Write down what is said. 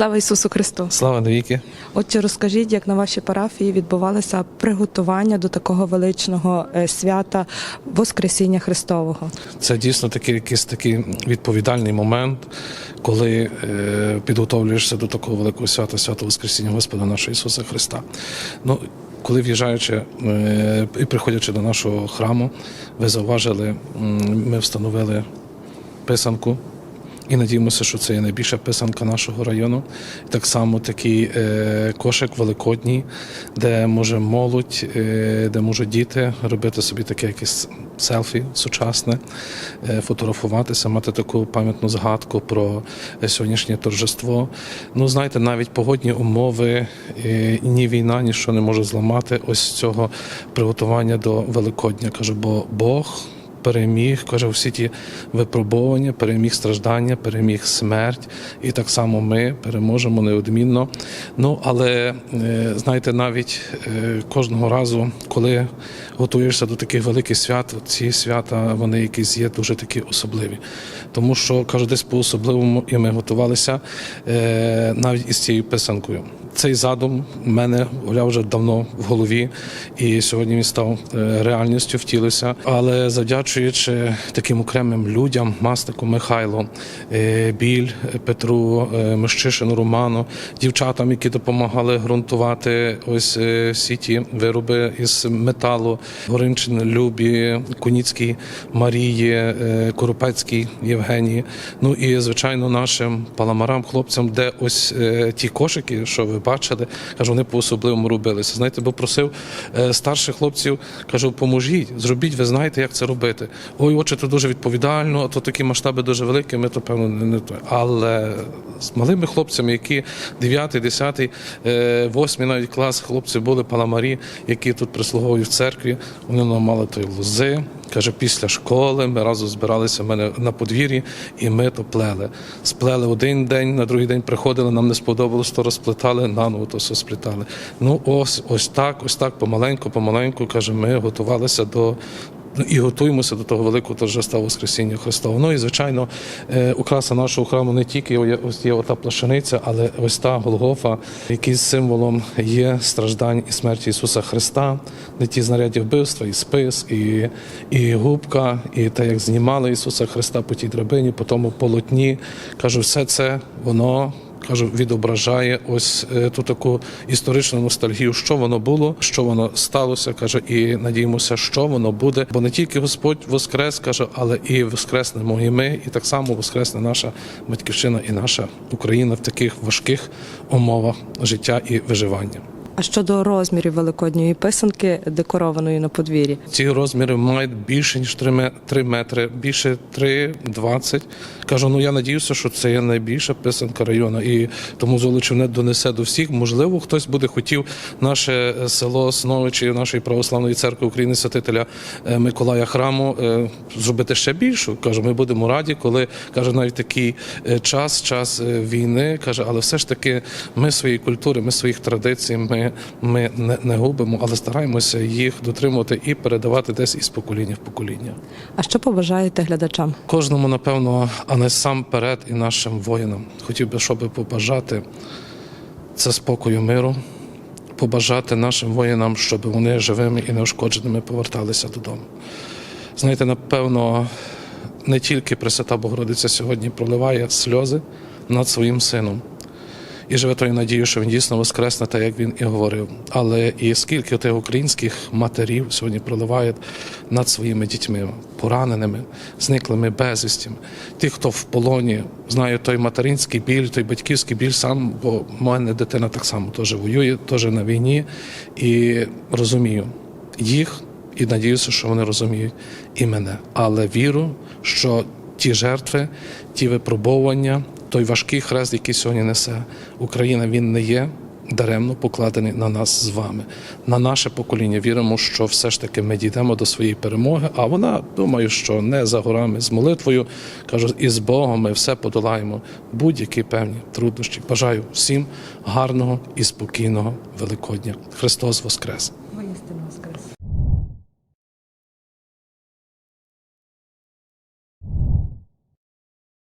Слава Ісусу Христу! Слава навіки! Отже, розкажіть, як на вашій парафії відбувалося приготування до такого величного е, свята Воскресіння Христового? Це дійсно такий якийсь такий відповідальний момент, коли е, підготовлюєшся до такого великого свята, свято Воскресіння Господа нашого Ісуса Христа. Ну, коли в'їжджаючи е, і приходячи до нашого храму, ви зауважили, ми встановили писанку. І надіємося, що це є найбільша писанка нашого району. Так само такий е, кошик великодній, де може молодь, е, де можуть діти робити собі таке якесь селфі сучасне, е, фотографуватися, мати таку пам'ятну згадку про сьогоднішнє торжество. Ну, знаєте, навіть погодні умови, ні війна, ніщо не може зламати ось цього приготування до Великодня. Кажу, бо Бог переміг, каже, всі ті випробування, переміг страждання, переміг смерть, і так само ми переможемо неодмінно. Ну але е, знаєте, навіть е, кожного разу, коли готуєшся до таких великих свят, ці свята вони якісь є дуже такі особливі. Тому що кажу, десь по особливому і ми готувалися е, навіть із цією писанкою. Цей задум в мене гуляв вже давно в голові, і сьогодні він став е, реальністю, втілився. Але завдячуючи таким окремим людям, мастику Михайло, е, Біль, Петру, е, Мещишину, Роману, дівчатам, які допомагали ґрунтувати ось всі ті вироби із металу, Горинчин, Любі, Куніцькій, Марії, Коропецькій, Євгенії. Ну і звичайно нашим паламарам, хлопцям, де ось ті кошики, що ви бачили, кажу, вони по особливому робилися. Знаєте, бо просив е, старших хлопців, кажу, поможіть, зробіть, ви знаєте, як це робити. Ой, отче, це дуже відповідально, а то такі масштаби дуже великі, ми то певно не, то. Але з малими хлопцями, які 9, 10, 8 навіть клас хлопці були паламарі, які тут прислуговують в церкві, вони нам мали лози. Каже, після школи ми разом збиралися в мене на подвір'ї, і ми то плели. Сплели один день, на другий день приходили, нам не сподобалось, то розплетали, наново то все сплітали. Ну, ось, ось так, ось так, помаленьку, помаленьку, каже, ми готувалися до. Ну, І готуємося до того великого торжества Воскресіння Христова. Ну і звичайно, е, украса нашого храму не тільки ось є ота плашениця, але ось та Голгофа, який символом є страждань і смерті Ісуса Христа, не ті знаряді вбивства, і спис, і, і губка, і те, як знімали Ісуса Христа по тій драбині, по тому полотні. Кажу, все це воно. Кажу, відображає ось е, ту таку історичну ностальгію, що воно було, що воно сталося. каже, і надіємося, що воно буде. Бо не тільки Господь воскрес, каже, але і воскреснемо і ми, і так само воскресне наша батьківщина і наша Україна в таких важких умовах життя і виживання. А щодо розмірів великодньої писанки, декорованої на подвір'ї, Ці розміри мають більше ніж 3 метри, більше 3,20. Кажу, ну я надіюся, що це є найбільша писанка району, і тому Золочівне донесе до всіх. Можливо, хтось буде хотів наше е, село Сновичі нашої православної церкви України святителя е, Миколая храму е, зробити ще більшу. Кажу, ми будемо раді, коли каже навіть такий час, час війни. каже, але все ж таки ми свої культури, ми своїх традицій, ми, ми не, не губимо, але стараємося їх дотримувати і передавати десь із покоління в покоління. а що побажаєте глядачам? Кожному, напевно, а не сам перед і нашим воїнам. Хотів би, щоб побажати це спокою миру, побажати нашим воїнам, щоб вони живими і неушкодженими поверталися додому. Знаєте, напевно, не тільки Пресвята Богородиця сьогодні проливає сльози над своїм сином. І живе тою надією, що він дійсно воскресне, так як він і говорив. Але і скільки тих українських матерів сьогодні проливають над своїми дітьми, пораненими, зниклими безвістями. Ті, хто в полоні, знаю той материнський біль, той батьківський біль сам, бо в мене дитина так само теж воює, теж на війні. І розумію їх і надіюся, що вони розуміють і мене. Але віру, що ті жертви, ті випробовування, той важкий хрест, який сьогодні несе Україна, він не є даремно покладений на нас з вами, на наше покоління. Віримо, що все ж таки ми дійдемо до своєї перемоги. А вона думаю, що не за горами з молитвою. Кажу, і з Богом ми все подолаємо. Будь-які певні труднощі. Бажаю всім гарного і спокійного Великодня. Христос Воскрес!